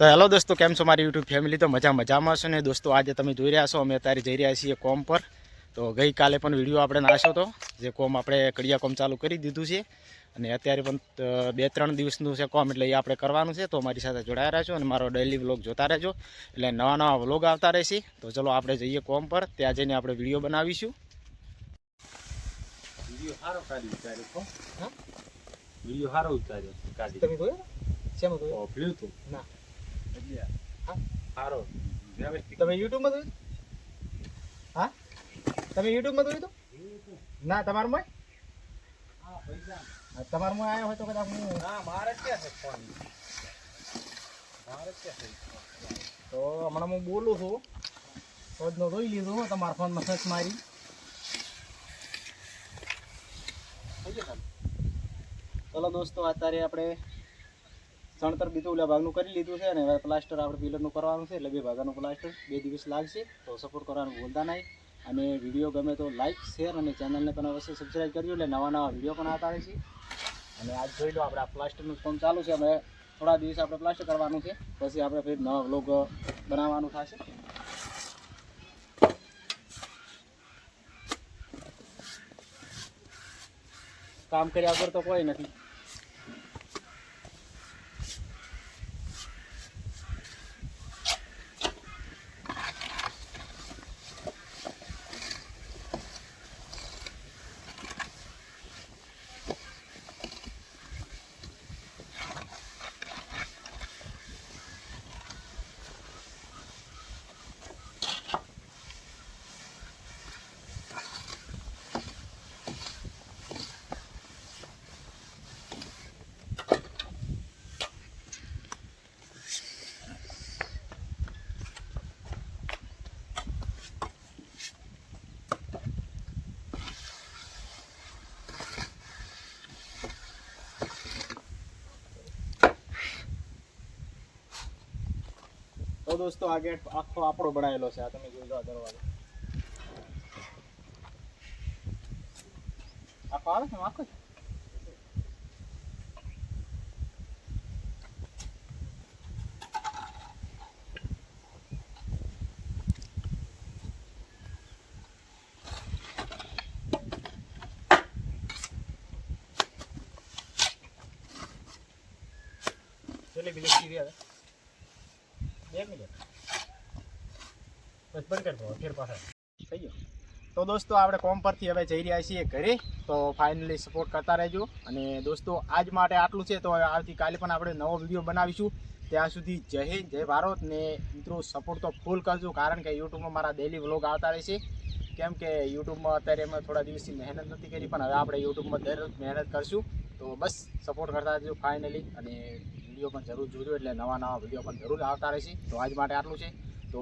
તો હેલો દોસ્તો કેમ છો મારી યુટ્યુબ ફેમિલી તો મજા મજામાં છો ને? દોસ્તો આજે તમે જોઈ રહ્યા છો અમે અત્યારે જઈ રહ્યા છીએ કોમ પર. તો ગઈકાલે પણ વીડિયો આપણે નાખ્યો હતો જે કોમ આપણે કડિયા કોમ ચાલુ કરી દીધું છે. અને અત્યારે પણ બે ત્રણ દિવસનું છે કોમ એટલે એ આપણે કરવાનું છે. તો મારી સાથે જોડાયા રહેજો અને મારો ડેલી વ્લોગ જોતા રહેજો. એટલે નવા નવા વ્લોગ આવતા રહેશે. તો ચલો આપણે જઈએ કોમ પર. ત્યાં જઈને આપણે વીડિયો બનાવીશું. વીડિયો સારો કાઢી ઉતાર્યો? વીડિયો સારો ઉતાર્યો કાઢી. તમે તું ના? સારો તમે યુટ્યુબમાં જોયું? હા? તમે યુટ્યુબમાં જોયું હતું? ના તમારું મોય હા, તમારું મોય આવ્યો હોય તો કદાચ હું ના મારે ક્યાં છે ફોન? મારે ક્યાં છે તો હમણાં હું બોલું છું. રોજનો જોઈ લીધું તમારા ફોનમાં સર્ચ મારી. ચલો દોસ્તો અત્યારે આપણે ચણતર બીજું ઓલા ભાગનું કરી લીધું છે અને પ્લાસ્ટર આપણે પિલરનું કરવાનું છે એટલે બે ભાગનું પ્લાસ્ટર બે દિવસ લાગશે, તો સપોર્ટ કરવાનું ભૂલતા નહીં. અને વીડિયો ગમે તો લાઇક શેર અને ચેનલને પણ અવશ્ય સબસ્ક્રાઈબ કરજો એટલે નવા નવા વીડિયો પણ આવતા રહેશે અને આજ જોઈ લો આપણે આ પ્લાસ્ટરનું કામ ચાલુ છે. હવે થોડા દિવસ આપણે પ્લાસ્ટર કરવાનું છે. પછી આપણે ફરી નવા વ્લોગ બનાવવાનું થશે. કામ કર્યા વગર તો કોઈ નથી. દોસ્તો, આ ગેટ આખો આપણો બનાવેલો છે, આ તમે જોઈ લો દરવાજો. આખો આવે છે તો દોસ્તો, આપણે કોમ પરથી હવે જઈ રહ્યા છીએ ઘરે. તો ફાઇનલી સપોર્ટ કરતા રહેજો. અને દોસ્તો, આજ માટે આટલું છે. તો આવતીકાલે પણ આપણે નવો વીડિયો બનાવીશું. ત્યાં સુધી જય હિન્દ, જય ભારત. ને મિત્રો સપોર્ટ તો ફૂલ કરજો, કારણ કે યુટ્યુબમાં મારા ડેલી વ્લોગ આવતા રહેશે કેમ કે યુટ્યુબમાં અત્યારે અમે થોડા દિવસથી મહેનત નથી કરી, પણ હવે આપણે યુટ્યુબમાં દરરોજ મહેનત કરશું. તો બસ સપોર્ટ કરતા રહેજો ફાઇનલી અને વીડિયો પણ જરૂર જોજો, એટલે નવા નવા વીડિયો પણ જરૂર આવતા રહેશે. તો આજ માટે આટલું છે. તો